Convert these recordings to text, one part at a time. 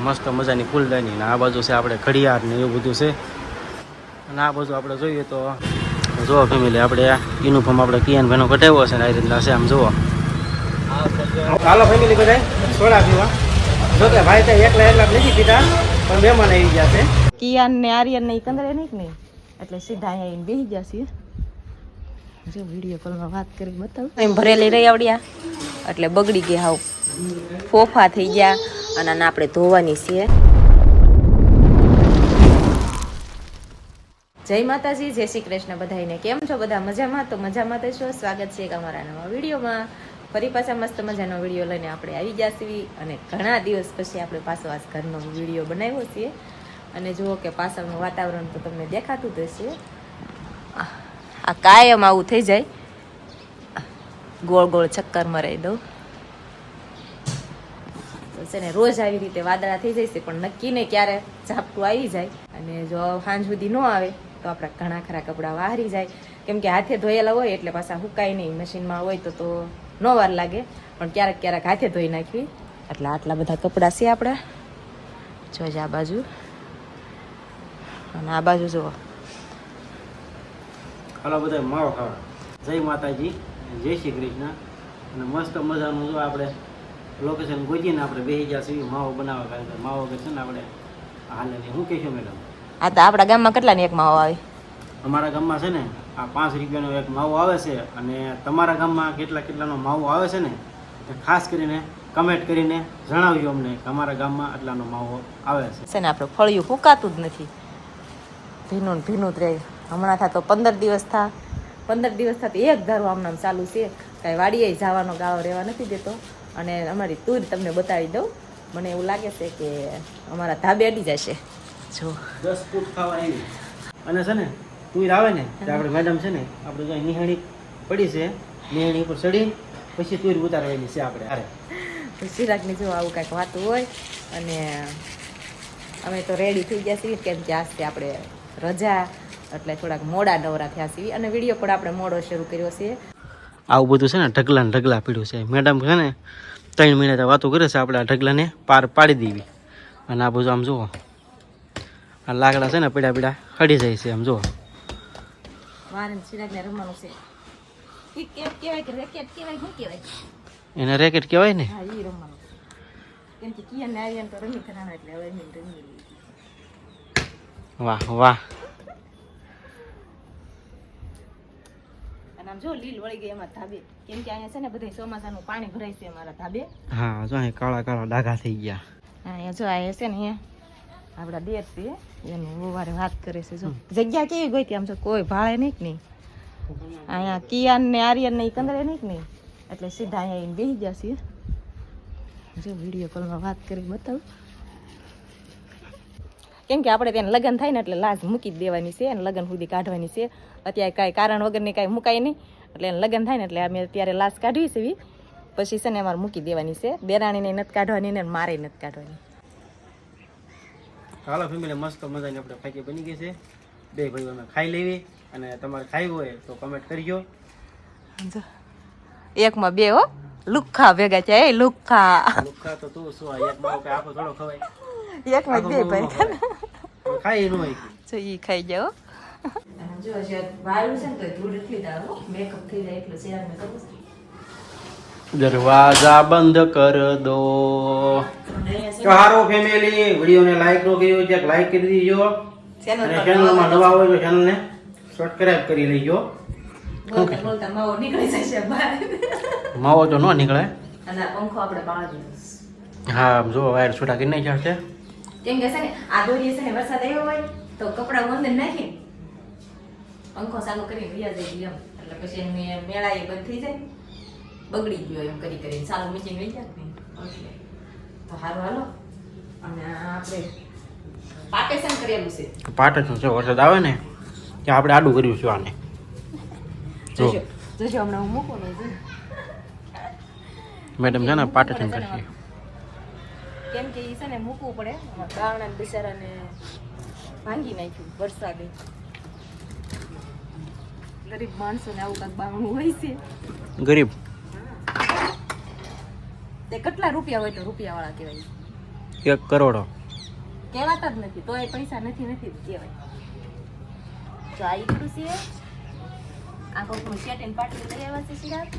મસ્ત મજાની ફૂલદાની ને આ બાજુ છે આપણે ઘડિયાળ ને એવું બધું છે. અને આ બાજુ આપણે જોઈએ તો જુઓ ફેમિલી આપણે યુનિફોર્મ આપણે કિયાન ભાઈનો કઢાવ્યો છે ને આ રીતના છે આમ જુઓ. હાલો ફેમિલી બધા સોડા પીવા. જો કે ભાઈ તો એકલા એકલા નથી પીતા પણ મહેમાન આવી ગયા છે. કિયાન ને આર્યન ને કંદરે નહીં કે નહીં? એટલે સીધા અહીંયા આવીને બેસી ગયા છીએ. જો વીડિયો કોલમાં વાત કરી બતાવું. એમ ભરેલી રહી આવડ્યા એટલે બગડી ગયા હાવ ફોફા થઈ ગયા. અને આને આપણે ધોવાની છે જય માતાજી, જય શ્રી કૃષ્ણ બધાને કેમ છો બધા? મજામાં? તો મજામાં તો છો? સ્વાગત છે અમારા નવા વિડીયોમાં. ફરી પાછા મસ્ત મજાનો વીડિયો લઈને આપણે આવી ગયા છીએ. અને ઘણા દિવસ પછી આપણે પાછો આ ઘરનો વીડિયો બનાવ્યો છીએ. અને જુઓ કે પાછળનું વાતાવરણ તો તમને દેખાતું જ હશે. આ કાયમ આવું થઈ જાય. ગોળ ગોળ ચક્કર મરાઈ દઉં. છે ને રોજ આવી રીતે વાદળા થઈ જશે પણ નક્કી ને ક્યારે ઝાપટું આવી જાય. અને જો સાંજ સુધી ન આવે, તો આપણા ઘણા ખરા કપડાં વાહરી જાય. કેમ કે હાથે ધોયેલા હોય એટલે પાછા હુકાય નહીં. મશીનમાં હોય તો તો ન વાર લાગે, પણ ક્યારેક ક્યારેક હાથે ધોઈ નાખવી. એટલે આટલા બધા કપડાં છે આપણા. જોજે આ બાજુ. અને આ બાજુ જુઓ. હાલો બધા માવો ખાવા. જય માતાજી, જય શ્રી કૃષ્ણ. અને મસ્ત મજાનું જો આપણે લોકેશન ગોજીને આપણે બે હજાર સુધી માવો બનાવવા કારણ કે માવો કે છે ને આપણે હાલે નહીં શું કહેશો મેડમ આ તો આપણા ગામમાં કેટલાની એક માવો આવે? અમારા ગામમાં છે ને આ પાંચ રૂપિયાનો એક માવો આવે છે અને તમારા ગામમાં કેટલા કેટલાનો માવો આવે છે ને તે ખાસ કરીને કમેન્ટ કરીને જણાવજો અમને કે અમારા ગામમાં આટલાનો માવો આવે છે. છે ને આપણે ફળિયું ફૂંકાતું જ નથી. ભીનું ભીનું જ રહે. હમણાં થા તો પંદર દિવસ થા. પંદર દિવસ થા તો એક ધારું આમ નામ ચાલુ છે. કાંઈ વાડીએ જવાનો ગાળો રહેવા નથી દેતો. અને અમારી તુર તમને બતાવી દઉં. મને એવું લાગે છે કે અમારા ધાબે અડી જશે. જો. દસ ફૂટ ખાવા આવી. અને છે ને તુર આવે ને આપણે મેડમ છે ને આપણે જો નિહાણી પડી છે નિહાણી ઉપર ચડી પછી તુર ઉતારવાની છે આપણે અરે ચિરાગની જો આવું કાંઈક વાતું હોય અને અમે તો રેડી થઈ ગયા છીએ કેમ કે આજથી આપણે રજા એટલે થોડાક મોડા નવરા થયા છીએ અને વીડિયો પણ આપણે મોડો શરૂ કર્યો છે. આવું બધું છે ને ઢગલા ને ઢગલા પીડ્યું છે. મેડમ છે ને ત્રણ મહિના તો વાતો કરે છે આપણે આ ઢગલાને પાર પાડી દેવી. અને આ બધું આમ જુઓ. આ લાકડા છે ને પીડા પીડા હડી જાય છે આમ જુઓ. એને રેકેટ કહેવાય ને? વાહ ઈ કેમ કહેવાય કે રેકેટ કહેવાય શું કહેવાય એને રેકેટ કહેવાય ને હા ઈ રમવાનું કેમ કે કિયાન ને આર્યન તો રમી ખરાના એટલે હવે એમ રમી લીધી. વાહ વાહ અને આમ જો લીલ વળી ગઈ એમાં ધાબે. કેમ કે અહીંયા છે ને બધે ચોમાસાનું પાણી ભરાય છે અમારા ધાબે. હા જો અહીં કાળા કાળા ડાઘા થઈ ગયા. અહીંયા જો આ છે ને અહીંયા. આપણા દેર છે. એનું વારે વાત કરે છે જો. જગ્યા કેવી ગઈ હતી આમ જો કોઈ ભાળે નહીં કે નહીં? અહીંયા કિયાન ને આર્યન ને કંદરે નહીં કે નહીં? એટલે સીધા અહીંયા બેસી ગયા છીએ. જો વીડિયો કોલમાં વાત કરી બતાવું. કેમ કે આપણે ત્યાં લગ્ન થાય ને એટલે લાજ મૂકી જ દેવાની છે અને લગ્ન સુધી કાઢવાની છે. અત્યારે કાંઈ કારણ વગરની કાંઈ મુકાય નહીં એટલે એને લગ્ન થાય ને એટલે અમે અત્યારે લાશ કાઢવી છે એવી. પછી છે ને અમારે મૂકી દેવાની છે. દેરાણીને નથી કાઢવાની ને મારે નથી કાઢવાની. હાલો ફેમિલી મસ્ત મજાની આપણે ફાકી બની ગઈ છે. બે ભાઈઓ અમે ખાઈ લેવી અને તમારે ખાવી હોય તો કમેન્ટ કરજો. એકમાં બે હો. લુખ્ખા ભેગા છે એ લુખ્ખા લુખ્ખા તો તું શું એકમાં આખો થોડો ખવાય? એકમાં બે ભાઈ ખાઈ ન જો ઈ ખાઈ જાઓ જો છે વાયુ છે ને તો ધૂળ એટલી દારૂ મેકઅપ થઈ જાય એટલું શેર મેં કરવું દરવાજા બંધ કર દો તો હારો ફેમિલી વિડીયોને લાઈક નો કર્યો છે લાઈક કરી દીજો ચેનલ અને ચેનલમાં નવા હોય તો ચેનલને સબસ્ક્રાઇબ કરી લેજો ઓકે બોલતા માવો નીકળી જશે માવો તો ન નીકળે અને પંખો આપણે બાળ હા જો વાયર છૂટા કરી નાખ્યા છે કેમ કે છે ને આ દોરીએ છે ને વરસાદ આવ્યો હોય તો કપડાં અંદર નાખી. પંખો ચાલુ કરીને વ્યા જઈ એમ. એટલે પછી એની મેળા એ બંધ થઈ જાય. બગડી ગયો એમ કરી કરીને. ચાલુ મીચીને વહી જાય ને. એટલે તો સારું હાલો. અને આપણે પાટેશન કરેલું છે. પાટેશન છે વરસાદ આવે ને ત્યાં આપણે આડું કર્યું છે આને. જો. જોજો જોજો હમણાં હું મૂકું ને. મેડમ છે ને પાટેશન કરશે. કેમ કે ઈસાને છે ને મૂકવું પડે. બાવણા બિચારાને ભાંગી નાખ્યું વરસાદે. ગરીબ માણસોને આવું કાંક બાવણું હોય છે. ગરીબ. તે કેટલા રૂપિયા હોય તો રૂપિયા વાળા કહેવાય. એક કરોડો. કહેવાતા જ નથી તોય પૈસા નથી નથી કહેવાય. જો આ ઈટલું છે. આ કોકનું શેટીને પાટલું લઈ આવ્યા છે સિરાજ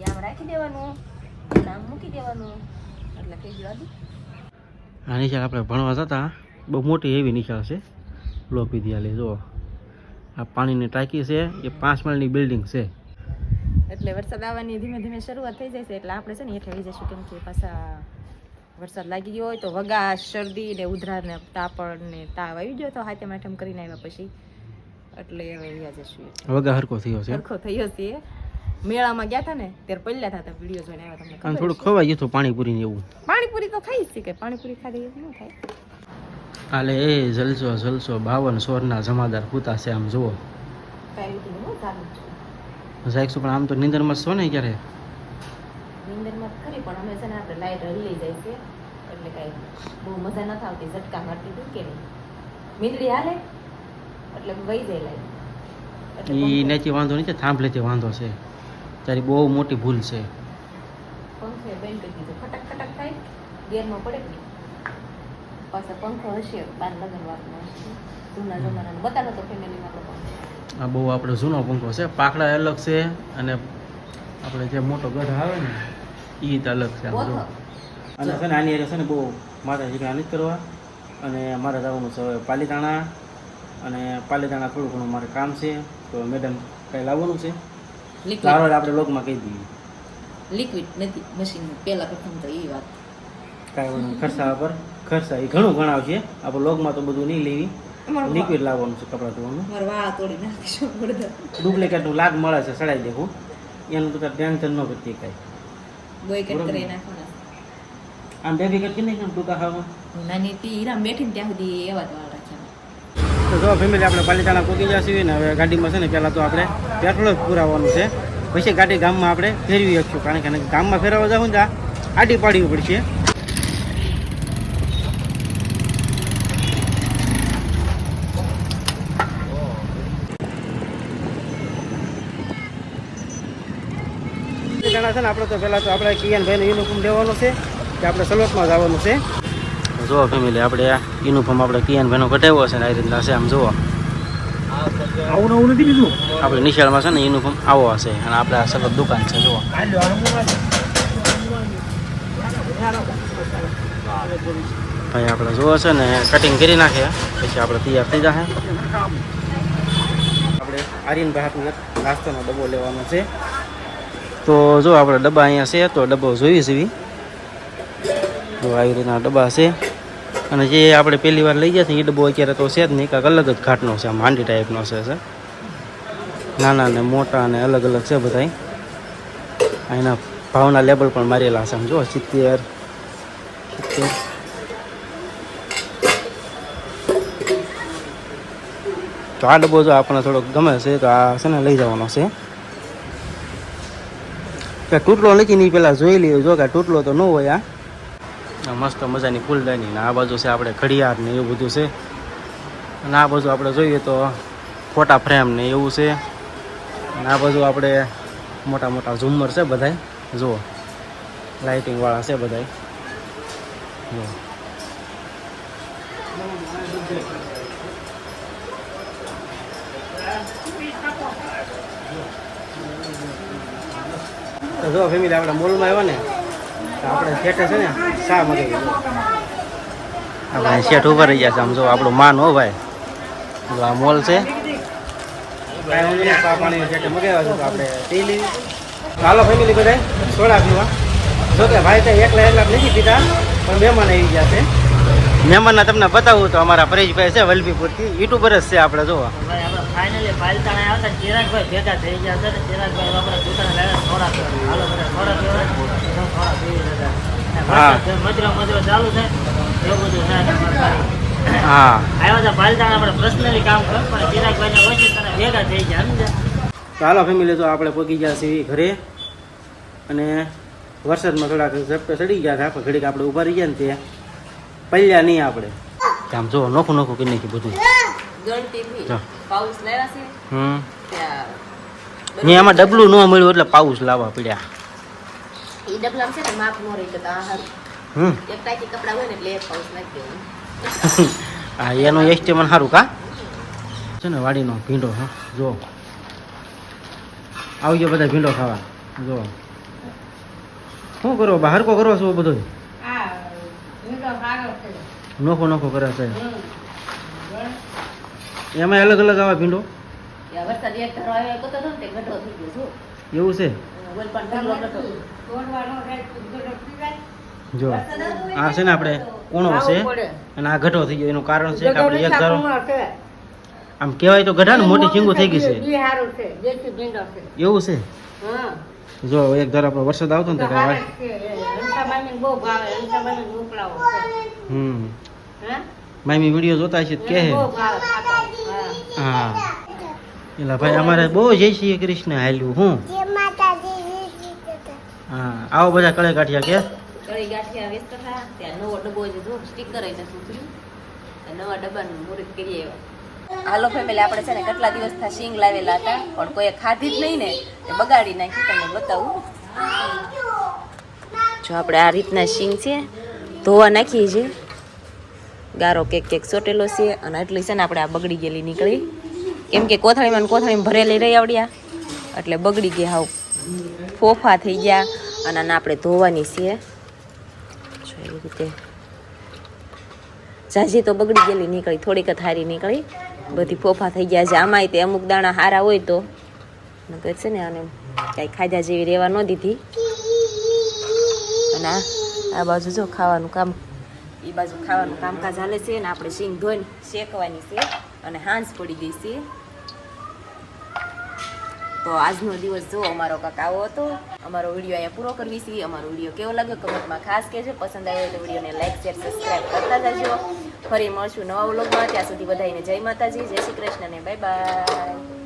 એ આમ રાખી દેવાનું નામ આમ મૂકી દેવાનું. એટલે કઈ ગયું આ નિશાળ આપણે ભણવા જતા બહુ મોટી એવી નિશાળ છે. લો વિદ્યાલય જો આ પાણીની ટાંકી છે એ પાંચ માળની બિલ્ડિંગ છે. એટલે વરસાદ આવવાની ધીમે ધીમે શરૂઆત થઈ જાય છે એટલે આપણે છે ને એટલે આવી જઈશું કેમ કે પાછા વરસાદ લાગી ગયો હોય તો વગા શરદી ને ઉધરા ને તાપડ ને તાવ આવી ગયો તો હાથે માઠમ કરીને આવ્યા પછી. એટલે હવે વ્યા જશું વગા હરખો થયો છે. સરખો થયો છે. મેળામાં ગયા હતા ને ત્યારે પડ્યા હતા વીડિયો જોઈને આવ્યા તમને અને થોડું? ખવાઈ ગયું હતું પાણીપુરી ને એવું. પાણીપુરી તો ખાઈ છે કે પાણીપુરી ખાધી એવું ન થાય હાલે એ જલસો જલસો બાવન સોરના જમાદાર પૂતા છે આમ જુઓ. સાહેબ પણ આમ તો નિંદરમાં છો ને ક્યારે? નીંદરમાં ખરી પણ અમે છે ને આપણે લાઈટ હલી જાય છે એટલે કાંઈ બહુ મજા નથી આવતી ઝટકા મારતી હતી કે નહીં? મીંદડી હાલે? એટલે વહી જાય લાઈટ. એ નથી વાંધો નહીં થાંભલેથી વાંધો છે. તારી બહુ મોટી ભૂલ છે. પંખે બંધ કરી દીધું. ખટક ખટક થાય. ગેરમાં પડે કે પાછા પંખો હશે બાર લગન વાતનો જૂના જમાનાનો. બતાડો તો ફેમિલીમાં તો આ બહુ આપણો જૂનો પંખો છે. પાકડા અલગ છે અને આપણે જે મોટો ગઢ આવે ને એ જ અલગ છે અને છે ને આની અરે છે ને બહુ મારે આની જ કરવા. અને મારે જવાનું છે હવે પાલીતાણા. અને પાલીતાણા થોડું ઘણું મારે કામ છે. તો મેડમ કાંઈ લાવવાનું છે. સારો આપણે લોકમાં કહી દઈએ. લિક્વિડ નથી મશીન પહેલા પ્રથમ તો એ વાત. કાંઈ નહીં. ખર્ચા પર ખર્ચા. એ ઘણું ગણાવશે આપણે લોકમાં તો બધું નહીં લેવી. લિક્વિડ લાવવાનું છે કપડાં ધોવાનું. મારા વાળ તોડી નાખીશું ડુપ્લિકેટ ડુપ્લિકેટનું લાગ મળે છે સડાઈ દેવું. એનું બધા ટેન્શન ન કરતી કાંઈ. બોય કરી નાખવાના. આમ બેબી વિકેટ કે નહીં ટૂંકા ખાવા નાની તી હીરામ બેઠીને ત્યાં સુધી એવા જ તો જો ફેમિલી આપણે પાલિતાણા પહોંચી જશે ને હવે ગાડીમાં છે ને પહેલાં તો આપણે પેટ્રોલ જ પુરાવવાનું છે. પછી ગાડી ગામમાં આપણે ફેરવી શકશું, કારણ કે ગામમાં ફેરવવા જવું ને આડી પાડવી પડશે છે ને આપણે તો પહેલાં તો આપણે કિયાનભાઈનો યુનિફોર્મ લેવાનો છે કે આપણે સલોટમાં જવાનું છે. જુઓ ફેમિલી આપણે આ યુનિફોર્મ આપણે કિયાનભાઈનો કઢાવ્યો છે ને આ રીતના છે આમ જુઓ. આવું નથી લીધું? આપણે નિશાળમાં છે ને યુનિફોર્મ આવો હશે અને આપણે આ સતત દુકાન છે જુઓ. ભાઈ આપણે જુઓ છે ને કટિંગ કરી નાખીએ. પછી આપણે તૈયાર થઈ જશે આપણે આર્યનભાઈ હાથનો નાસ્તાનો ડબ્બો લેવાનો છે. તો જો આપણે ડબ્બા અહીંયા છે તો ડબ્બો જોઈ જેવી. તો આવી રીતના ડબ્બા છે. અને જે આપણે પહેલી વાર લઈ ગયા છે એ ડબ્બો અત્યારે તો છે જ નહીં, કાંક અલગ જ ઘાટનો છે, આમ હાંડી ટાઈપનો છે સર નાના ને મોટા અને અલગ અલગ છે બધા એના ભાવના લેબલ પણ મારેલા છે, આમ જો, સિત્તેર. સિત્તેર. તો આ ડબ્બો જો આપણને થોડોક ગમે છે, તો આ છે ને લઈ જવાનો છે. કે તૂટલો નથી નહીં પેલા જોઈ લઈએ જો કે તૂટલો તો ન હોય આ. મસ્ત મજાની ફૂલદાની ને આ બાજુ છે આપણે ઘડિયાળ ને એવું બધું છે. અને આ બાજુ આપણે જોઈએ તો ફોટા ફ્રેમ ને એવું છે. અને આ બાજુ આપણે મોટા મોટા ઝુમ્મર છે બધાય. જુઓ. લાઇટિંગ વાળા છે બધાય. જુઓ. જો ફેમિલી આપણે મોલમાં આવ્યા ને આપણે શેઠે છે ને શા મગાવી આપણે શેઠ ઊભા રહી ગયા છે. આમ જો આપણું માન હો ભાઈ. આ મોલ છે. હાલો ફેમિલી બધા સોડા પીવા. જો કે ભાઈ તો એકલા એકલા નથી પીતા પણ મહેમાન આવી ગયા છે. મહેમાનના તમને બતાવું તો અમારા પરેશભાઈ છે વલભીપુરથી યુટ્યુબર જ છે આપણે જો ભાઈ આપણે ફાઇનલી પાલતાણા આવ્યા હતા ચિરાગભાઈ ભેગા થઈ ગયા છે ચિરાગભાઈ આપણે દુકાને લાવ્યા થોડા પીવા. હાલો બધા થોડા પીવા. હા. મજરો મજરો ચાલુ છે. એવું બધું છે હા. આવ્યા હતા પાલતાણા આપણે પર્સનલી કામ કરો પણ ચિરાગભાઈને ઓછી તને ભેગા થઈ ગયા સમજ્યા? તો હાલો ફેમિલી તો આપણે પહોંચી ગયા છીએ ઘરે. અને વરસાદમાં થોડાક ઝપટે ચડી ગયા હતા ઘડીક આપણે ઊભા રહી ગયા ને ત્યાં. પલ્યા નહીં આપણે. આમ જો નોખું નોખું કરી નાખ્યું બધું. પાઉસ લાવ્યા છે. હમ. ત્યાં ને આમાં ડબલું ન મળ્યું એટલે પાઉસ લાવવા પડ્યા. એ ડબલામાં છે ને માપ નો રહી જતા આ હારું. એક ટાંકી કપડાં હોય ને એટલે એક પાઉચ નાખી દેવાનું. હા એનો એસ્ટી મને સારું કા? છે ને વાડીનો ભીંડો હા જો. આવજો બધા ભીંડો ખાવા. જો. શું કરો? બહાર કો કરો છો બધો? નોખો નોખો કરે છે. એમાં અલગ અલગ આવા ભીંડો? આ વરસાદ એક ધારો આવ્યો કરતો હતો ને તે ગઢો થઈ ગયો જો. એવું છે. જો આ છે ને આપણે કોણો છે અને આ ઘટો થઈ ગયો. એનું કારણ છે કે આપણે એક ધારો. આમ કહેવાય તો ગઢા ને મોટી ચીંગુ થઈ ગઈ છે. એવું છે? જો એક ધારો આપણો વરસાદ આવતો ને તો હમ. મામી વીડિયો જોતા છે કે હા. એલા ભાઈ અમારે બહુ જય શ્રી કૃષ્ણ હાલ્યું હું? હા આવો બધા કળે ગાંઠિયા કે? કળી ગાંઠિયા વેચતા હતા ત્યાં નવો ડબ્બો જો સ્ટીકર જતું નવા ડબ્બાનું મુહૂર્ત કરીએ એવા. હાલો ફેમિલી આપણે છે ને કેટલા દિવસથી શીંગ લાવેલા હતા પણ કોઈએ ખાધી જ નહીં ને એ બગાડી નાખી તમને બતાવું. જો આપણે આ રીતના શીંગ છે ધોવા નાખીએ છીએ. ગારો કેક કેક સોટેલો છે અને આટલી છે ને આપણે આ બગડી ગયેલી નીકળી. કેમ કે કોથળીમાં કોથળીમાં ભરેલી રહી આવડ્યા એટલે બગડી ગયા હાવ ફોફા થઈ ગયા અને આને આપણે ધોવાની છીએ. એવી રીતે. ઝાઝી તો બગડી ગયેલી નીકળી, થોડીક જ હારી નીકળી. બધી ફોફા થઈ ગયા છે. આમાંય તે અમુક દાણા હારા હોય તો. નકર છે ને આને કાંઈ ખાધા જેવી રહેવા ન દીધી. અને આ આ બાજુ જો ખાવાનું કામ એ બાજુ ખાવાનું કામકાજ હાલે છે ને આપણે શીંગ ધોઈને શેકવાની છે. અને હાંસ પડી ગઈ છે. તો આજનો દિવસ જો અમારો કાંક આવો હતો, અમારો વીડિયો અહીંયા પૂરો કરવી છે. અમારો વીડિયો કેવો લાગ્યો કમેન્ટમાં ખાસ કહેજો. પસંદ આવ્યો તો વિડીયોને લાઈક, શેર સબસ્ક્રાઈબ કરતા જજો. ફરી મળશું નવા વ્લોગમાં. ત્યાં સુધી બધાને જય માતાજી, જય શ્રી કૃષ્ણ ને બાય બાય.